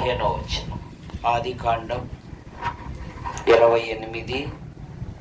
పదిహేనో వచ్చిన ఆది కాండం ఇరవై ఎనిమిది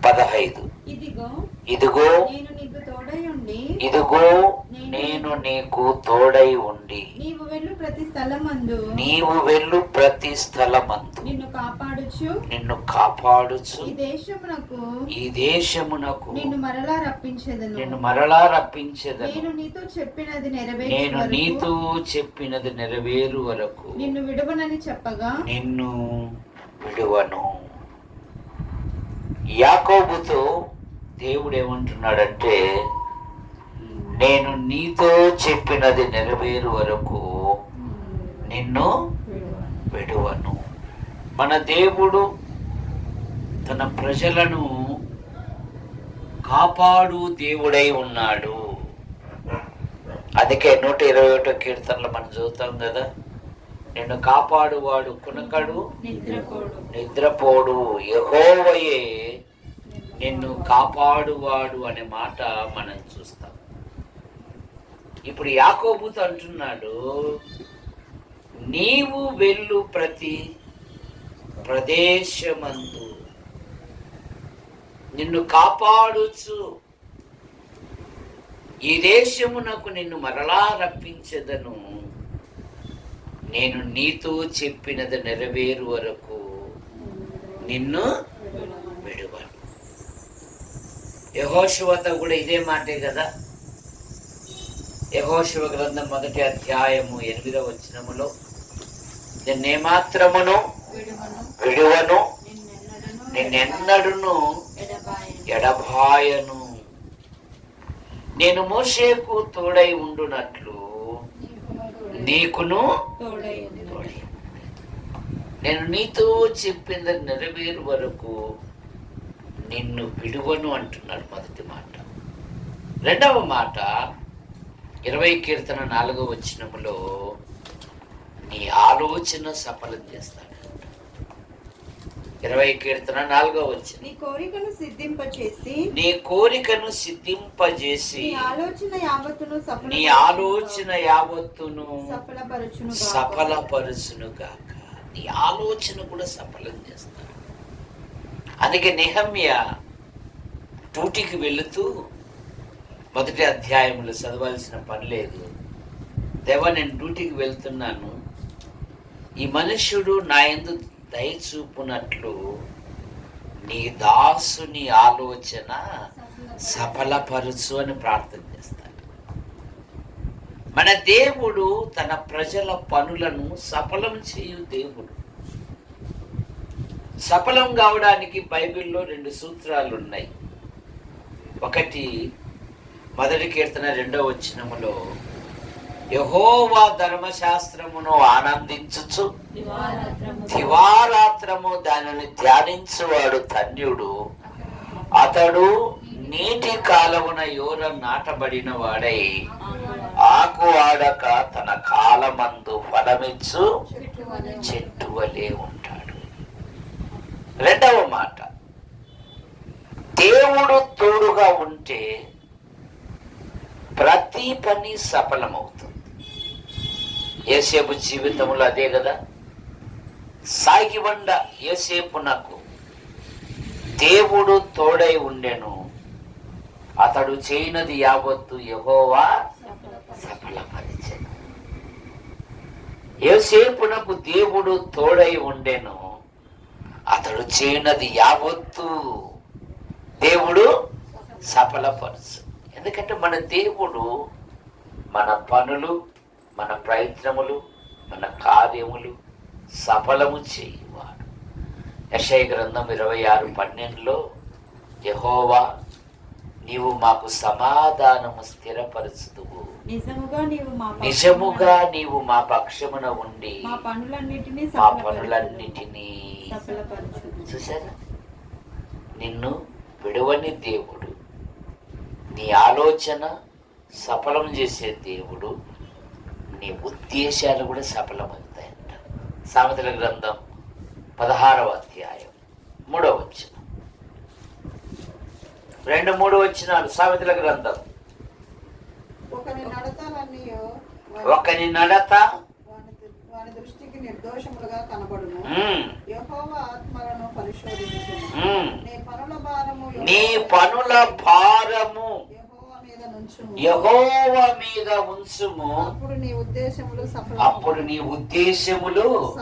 పదహైదు. ఇదిగో ఇదిగో నేను నీకు తోడై ఉండి ఇదిగో నేను నీకు తోడై ఉండి నీవు వెళ్ళు ప్రతి స్థలమందు. నీవు వెళ్ళు ప్రతి స్థలమందు. నిన్ను కాపాడుచు. నిన్ను కాపాడుచు. ఈ దేశమునకు ఈ దేశమునకు నిన్ను మరలా రప్పించేదను. నిన్ను మరలా రప్పించేదను. నేను నీతో చెప్పినది నేను నెరవేర్చు నీతో చెప్పినది నెరవేరు వరకు. నిన్ను విడవనని చెప్పగా నిన్ను విడువను. యాకోబుతో దేవుడు ఏమంటున్నాడంటే నేను నీతో చెప్పినది నెరవేరు వరకు నిన్ను విడువను. మన దేవుడు తన ప్రజలను కాపాడు దేవుడై ఉన్నాడు. అందుకే నూట ఇరవై ఒకటో కీర్తనలు మనం చదువుతాం కదా. నిన్ను కాపాడువాడు కునకడు. నిద్రపోడు. నిద్రపోడు. యహోవయే నిన్ను కాపాడువాడు అనే మాట మనం చూస్తాం. ఇప్పుడు యాకోబుతో అంటున్నాడు నీవు వెళ్ళు ప్రతి ప్రదేశమందు. నిన్ను కాపాడుచు. ఈ దేశమునకు నిన్ను మరలా రప్పించదను. నేను నీతో చెప్పినది నెరవేరు వరకు నిన్ను విడువను. యహోశివతో కూడా ఇదే మాటే కదా? యహోశివ గ్రంథం మొదటి అధ్యాయము ఎనిమిదవ వచనములో నిన్నేమాత్రమును విడువను నిన్నెన్నడును ఎడబాయను. నేను మోసేకు తోడై ఉండునట్లు నీకును నేను నీతో చెప్పింది నెరవేరు వరకు నిన్ను విడువను అంటున్నాడు మొదటి మాట. రెండవ మాట ఇరవై కీర్తన నాలుగవ వచనములో నీ ఆలోచన సఫలం చేస్తాడు. ఇరవై కీర్తన నాలుగవ వచ్చిన నీ కోరికను సిద్ధింపచేసి నీ కోరికను సిద్ధింపజేసి నీ ఆలోచన యావత్తును నీ ఆలోచన యావత్తును సఫలపరచును సఫలపరుచును గాక నీ ఆలోచన కూడా సఫలం చేస్తాడు అందుకే నిహమ్య టూటికి వెళుతూ మొదటి అధ్యాయంలో చదవాల్సిన పని లేదు. దేవా నేను డ్యూటీకి వెళ్తున్నాను. ఈ మనుష్యుడు నా ఎందు దయచూపునట్లు నీ దాసుని ఆలోచన సఫలపరచు అని ప్రార్థన చేస్తాడు. మన దేవుడు తన ప్రజల పనులను సఫలం చేయు దేవుడు. సఫలం కావడానికి బైబిల్లో రెండు సూత్రాలు ఉన్నాయి. ఒకటి మొదటి కీర్తన రెండవ వచ్చినములో యహోవా ధర్మశాస్త్రమును ఆనందించుచు దివారాత్రము దానిని ధ్యానించువాడు ధన్యుడు. అతడు నీటి కాలమున యోర నాటబడిన వాడై ఆకు ఆడక తన కాలమందు ఫలమిచ్చు చెట్టు వలె ఉంటాడు. రెండవ మాట దేవుడు తోడుగా ఉంటే ప్రతి పని సఫలమవుతుంది. ఏసేపు జీవితంలో అదే కదా? సాగిబండ ఏసేపు నాకు. దేవుడు తోడై ఉండెను. అతడు చేయనది యావత్తు యహోవా సఫలపరిచెను. ఏసేపునకు దేవుడు తోడై ఉండెను. అతడు చేయనది యావత్తు దేవుడు సఫలపరచు. ఎందుకంటే మన దేవుడు మన పనులు మన ప్రయత్నములు మన కార్యములు సఫలము చేయువాడు. యశయ గ్రంథం ఇరవై ఆరు పన్నెండులో యహోవా నీవు మాకు సమాధానము స్థిరపరచుదువు. నిజముగా నీవు మా పక్షమున- ఉండి మా పనులన్నిటినీ. చూసారా నిన్ను విడవని దేవుడు నీ ఆలోచన సఫలం చేసే దేవుడు నీ ఉద్దేశాలు కూడా సఫలమవుతాయంట. సామెతల గ్రంథం పదహారవ అధ్యాయం మూడవ వచ్చిన రెండు మూడు వచ్చినాలు సామెతల గ్రంథం. ఒకని నడత వాని దృష్టికి కనబడును. యెహోవా ఆత్మలను పరిశోధించును. నీ పనుల భారము నీ పనుల యహోవ మీద ఉంచుము. అప్పుడు నీ ఉద్దేశములు అప్పుడు నీ ఉద్దేశములు?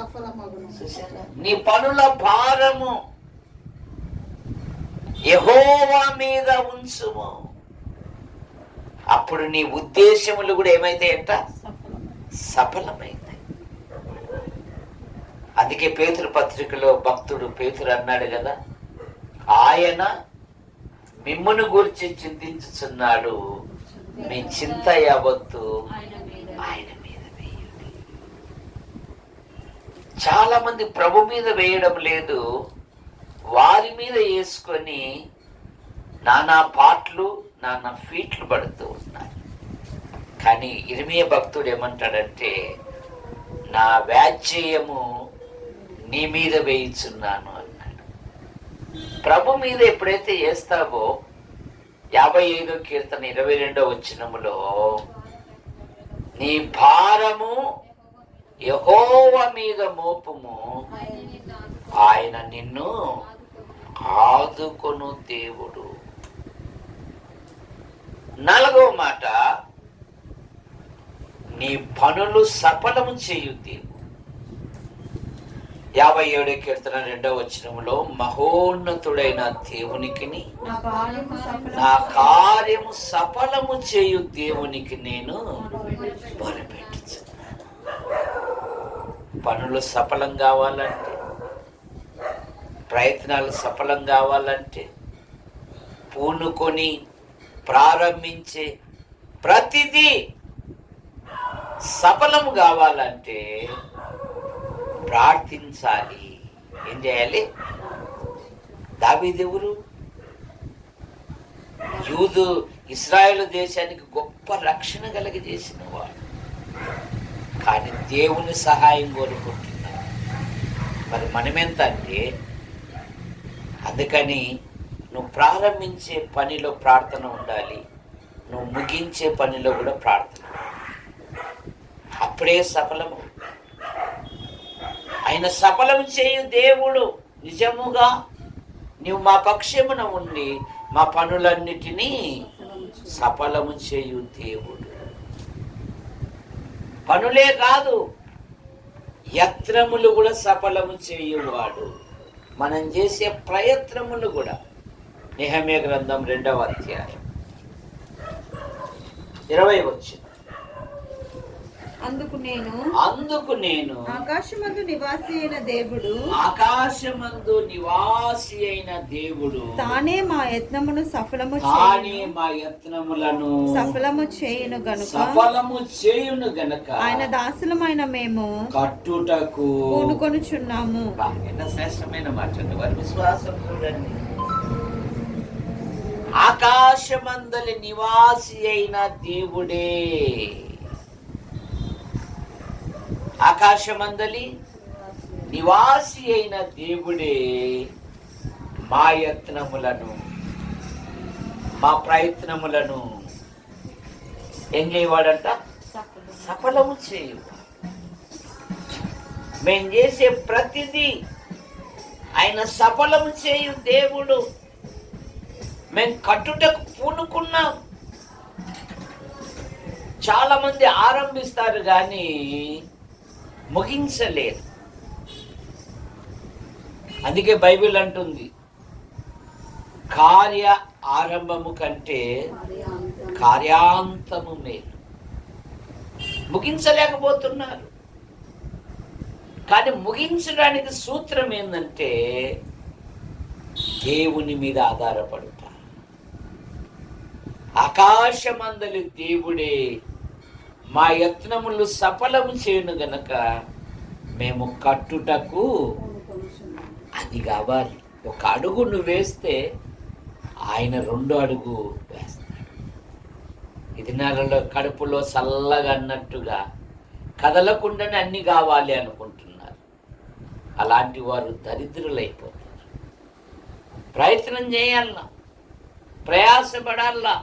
నీ పనుల భారము. యహోవా మీద ఉంచుము. అప్పుడు నీ ఉద్దేశములు కూడా ఏమైతాయంట సఫలం సఫలమైంది అందుకే పేతురు పత్రికలో భక్తుడు పేతురు అన్నాడు కదా ఆయన మిమ్మును గురించి చింతించుచున్నాడు. మీ చింత యావత్తు ఆయన మీద ఆయన మీద వేయండి. చాలా మంది ప్రభు మీద వేయడం లేదు వారి మీద వేసుకొని నానా పాటలు నానా ఫీట్లు పడుతూ ఉన్నారు. కానీ ఇరిమియ భక్తుడు ఏమంటాడంటే నా వ్యాజ్యము నీ మీద వేయిచున్నాను అన్నాడు. ప్రభు మీద ఎప్పుడైతే వేస్తావో యాభై ఐదో కీర్తన ఇరవై రెండో వచ్చినములో నీ భారము యహోవ మీద మోపము. ఆయన నిన్ను ఆదుకొను దేవుడు. నాలుగవ మాట నీ పనులు సఫలము చేయు దేవుడు. యాభై ఏడో కీర్తన రెండవ వచనములో మహోన్నతుడైన దేవునికిని నా కార్యము సఫలం సఫలము చేయు దేవునికి నేను మొరపెట్టుచున్నాను పనులు సఫలం కావాలంటే ప్రయత్నాలు సఫలం కావాలంటే పూనుకొని ప్రారంభించే ప్రతిదీ సఫలము కావాలంటే ప్రార్థించాలి. ఏం చేయాలి? దావీదెవరు? యూదు ఇస్రాయేల్ దేశానికి గొప్ప రక్షణ కలిగజేసిన వాడు కానీ దేవుని సహాయం కోరుకుంటున్నాడు. మరి మనమెంత అంటే అందుకని నువ్వు ప్రారంభించే పనిలో ప్రార్థన ఉండాలి. నువ్వు ముగించే పనిలో కూడా ప్రార్థన అప్పుడే సఫలము ఆయన సఫలం చేయు దేవుడు. నిజముగా నీవు మా పక్షమున ఉండి మా పనులన్నిటినీ సఫలము చేయు దేవుడు. పనులే కాదు యత్నములు కూడా సఫలము చేయువాడు. మనం చేసే ప్రయత్నములు కూడా. నిహమే గ్రంథం రెండవ అధ్యాయం. ఇరవై వచ్చిన అందుకు నేను అందుకు నేను ఆకాశమందు నివాసి అయిన దేవుడు. ఆకాశమందు నివాసి అయిన దేవుడు. తానే మా యత్నమును సఫలము తానే మా యత్నములను సఫలము చేయును గనుక. సఫలము చేయును గనక. ఆయన దాసులమైన మేము కట్టుటకు పూనుకొనుచున్నాము. ఎంత శ్రేష్టమైన మాట అండి. వారి విశ్వాసం చూడండి. ఆకాశమందలి నివాసి అయిన దేవుడే. ఆకాశమందలి నివాసి అయిన దేవుడే మా యత్నములను మా ప్రయత్నములను ఏం చేయవాడంట? సఫలము చేయువాడు మేం చేసే ప్రతిదీ ఆయన సఫలము చేయు దేవుడు. మేము కట్టుటకు పూనుకున్నాం. చాలామంది ఆరంభిస్తారు కానీ ముగించలేదు. అందుకే బైబిల్ అంటుంది కార్య ఆరంభము కంటే కార్యాంతము మేలు. ముగించలేకపోతున్నారు. కానీ ముగించడానికి సూత్రం ఏంటంటే దేవుని మీద ఆధారపడుతారు. ఆకాశమందలి దేవుడే మా యత్నములు సఫలము చేయను గనక మేము కట్టుటకు అది కావాలి. ఒక అడుగు నువ్వు వేస్తే ఆయన రెండు అడుగు వేస్తాడు. ఇది నెలలో కడుపులో చల్లగా అన్నట్టుగా కదలకుండానే అన్ని కావాలి అనుకుంటున్నారు. అలాంటి వారు దరిద్రులైపోతారు. ప్రయత్నం చేయాల ప్రయాసపడాల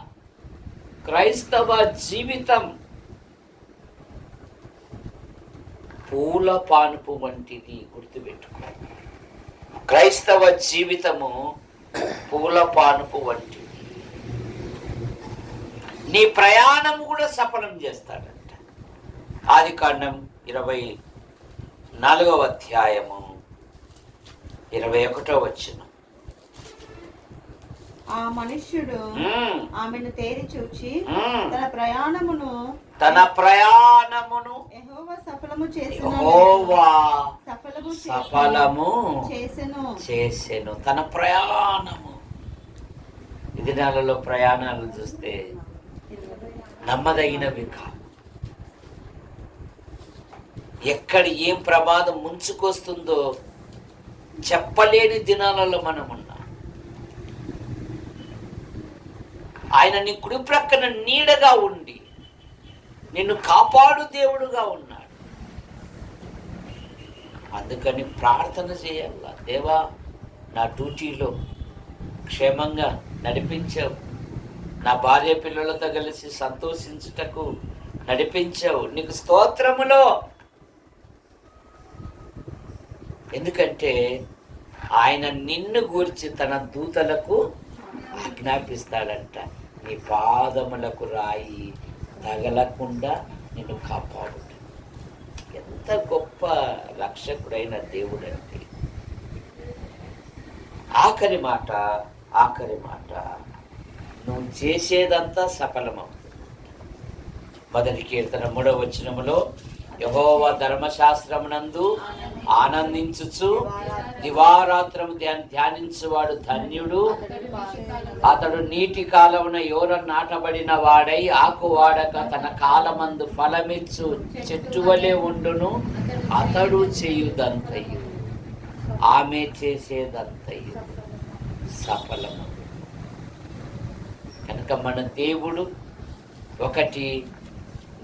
క్రైస్తవ జీవితం పూల పానుపు వంటిది గుర్తుపెట్టుకో. క్రైస్తవ జీవితము పూల పానుపు వంటిది. నీ ప్రయాణం కూడా సఫలం చేస్తాడంట. ఆది కాండం ఇరవై నాలుగవ అధ్యాయము ఇరవై ఒకటో వచ్చిన ఆ మనుష్యుడు ఆమెను తేరి చూచి తన ప్రయాణమును తన ప్రయాణమును సఫలము సఫలము చేసెను. తన ప్రయాణము. ఈ దినాలలో ప్రయాణాలు చూస్తే నమ్మదగినవి కావు ఎక్కడ ఏం ప్రమాదం ముంచుకొస్తుందో చెప్పలేని దినాలలో మనం ఉన్నాం ఆయన నీ కుడి ప్రక్కన నీడగా ఉండి నిన్ను కాపాడు దేవుడుగా ఉన్నాడు. అందుకని ప్రార్థన చేయాల. దేవా నా డ్యూటీలో క్షేమంగా నడిపించావు. నా భార్య పిల్లలతో కలిసి సంతోషించుటకు నడిపించావు. నీకు స్తోత్రములో. ఎందుకంటే ఆయన నిన్ను గూర్చి తన దూతలకు ఆజ్ఞాపిస్తాడంట. నీ పాదములకు రాయి. తగలకుండా నిన్ను కాపాడు. ఎంత గొప్ప రక్షకుడైన దేవుడంటే. ఆఖరి మాట ఆఖరి మాట నువ్వు చేసేదంతా సఫలమవుతుంది. మొదటి కీర్తన మూడవ వచనములో యహోవ ధర్మశాస్త్రమునందు ఆనందించుచు దివారాత్రము ధ్యానించువాడు ధన్యుడు. అతడు నీటి కాలమున యోర నాటబడిన వాడై ఆకు వాడక తన కాలమందు ఫలమిచ్చు చెట్టువలే ఉండును. అతడు చేయుదంతయు. ఆమె చేసేదంతయు. సఫలము. కనుక మన దేవుడు ఒకటి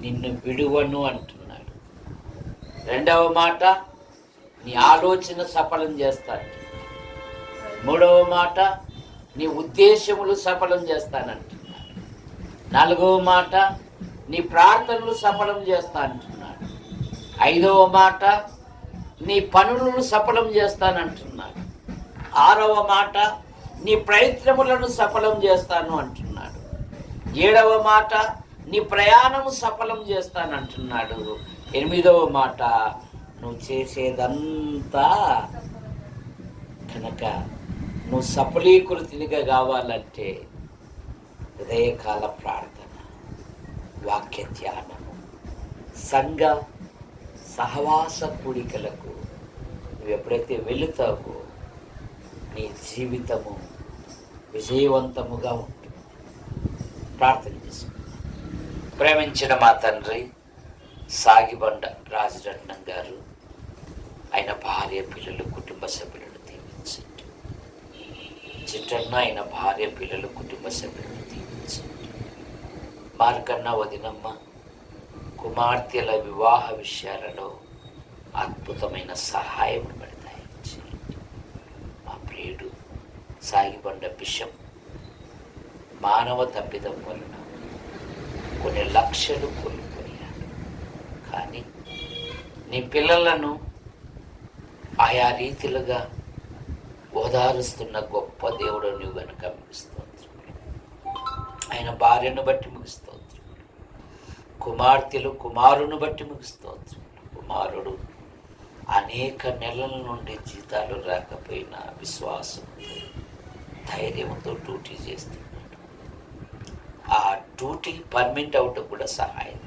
నిన్ను విడువను అంటు రెండవ మాట నీ ఆలోచన సఫలం చేస్తాడు మూడవ మాట నీ ఉద్దేశములు సఫలం చేస్తానంటున్నాడు నాలుగవ మాట నీ ప్రార్థనలు సఫలం చేస్తానంటున్నాడు ఐదవ మాట నీ పనులను సఫలం చేస్తానంటున్నాడు ఆరవ మాట నీ ప్రయత్నములను సఫలం చేస్తాను అంటున్నాడు. ఏడవ మాట నీ ప్రయాణము సఫలం చేస్తానంటున్నాడు ఎనిమిదవ మాట నువ్వు చేసేదంతా కనుక నువ్వు సఫలీకృతినిగా కావాలంటే హృదయకాల ప్రార్థన వాక్య ధ్యానము సంఘ సహవాస కూడికలకు నువ్వు ఎప్పుడైతే వెళుతావో నీ జీవితము విజయవంతముగా ఉంటుంది. ప్రార్థన చేసుకుందాం. ప్రేమించిన మా తండ్రి సాగిబండ రాజరత్నం గారు ఆయన భార్య పిల్లలు కుటుంబ సభ్యులను దీవించండి చిట్టన్న ఆయన భార్య పిల్లలు కుటుంబ సభ్యులను దీవించండి మార్కన్న వదినమ్మ కుమార్తెల వివాహ విషయాలలో అద్భుతమైన సహాయం పెడతాయి. మా ప్రియుడు సాగిబండ బిషప్ మానవ తప్పిదం వలన కొన్ని లక్షలు కోల్పోయాడు కానీ నీ పిల్లలను ఆయా రీతిలుగా ఓదారుస్తున్న గొప్ప దేవుడు నువ్వు కనుక ముగిస్తోంది ఆయన భార్యను బట్టి ముగిస్తోంది కుమార్తెలు కుమారుని బట్టి ముగిస్తోంది కుమారుడు అనేక నెలల నుండి జీతాలు రాకపోయినా విశ్వాసంతో ధైర్యంతో డ్యూటీ చేస్తున్నాడు. ఆ డ్యూటీ పర్మిట్ అవటం కూడా సహాయం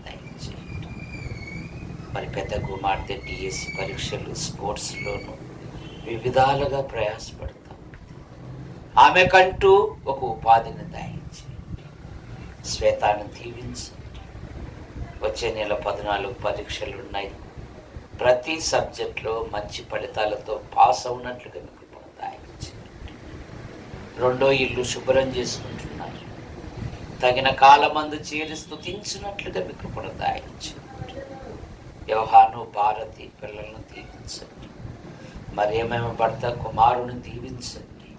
మరి పెద్ద కుమార్తె డిఎస్సి పరీక్షలు స్పోర్ట్స్లోనూ వివిధాలుగా ప్రయాసపడతాం. ఆమెకంటూ ఒక ఉపాధిని దాయించి శ్వేతాన్ని దీవించండి వచ్చే నెల పద్నాలుగు పరీక్షలు ఉన్నాయి ప్రతి సబ్జెక్ట్లో మంచి ఫలితాలతో పాస్ అవునట్లుగా మీకు దాయించండి రెండో ఇల్లు శుభ్రం చేసుకుంటున్నారు. తగిన కాలమందు చేరి స్థుతించినట్లుగా మీకు దాయించండి వ్యవహాను భారతి పిల్లలను దీవించండి. మరి భర్త కుమారుని దీవించండి.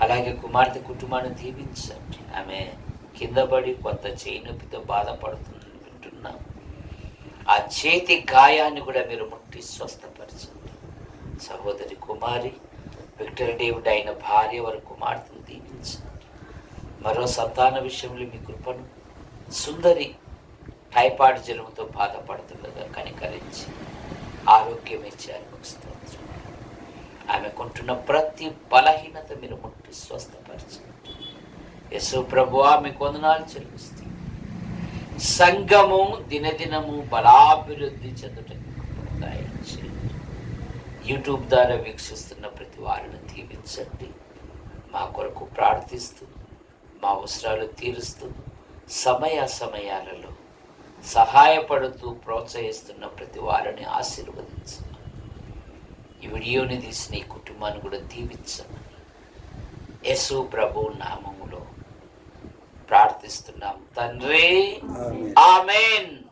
అలాగే కుమార్తె కుటుంబాన్ని దీవించండి. ఆమె కింద పడి కొంత చేయి నొప్పితో బాధపడుతుందని వింటున్నాం. ఆ చేతి గాయాన్ని కూడా మీరు ముట్టి స్వస్థపరచండి. సహోదరి కుమారి విక్టర్ డేవిడ్ అయిన భార్య వారి కుమార్తెను దీవించండి. మరో సంతాన విషయంలో మీ కృపను సుందరి టైఫాయిడ్ జ్వరంతో బాధపడుతుండగా కనికరించి ఆరోగ్యం ఇచ్చారు మీకు స్తోత్రం. ఆమె కొంటున్న ప్రతి బలహీనత మీరు ముట్టి స్వస్థపరచండి. యశు ప్రభు ఆమె కొందనాలు చెల్లిస్తుంది సంఘము దినదినము బలాభివృద్ధి చెందుటకు యూట్యూబ్ ద్వారా వీక్షిస్తున్న ప్రతి వారిని దీవించండి. మా కొరకు ప్రార్థిస్తూ మా అవసరాలు తీరుస్తూ సమయ సమయాలలో సహాయపడుతూ ప్రోత్సహిస్తున్న ప్రతి వారిని ఆశీర్వదించండి ఈ వీడియోని తీసిన ఈ కుటుంబాన్ని కూడా దీవించండి యేసు ప్రభు నామములో ప్రార్థిస్తున్నాం. తండ్రి. ఆమెన్.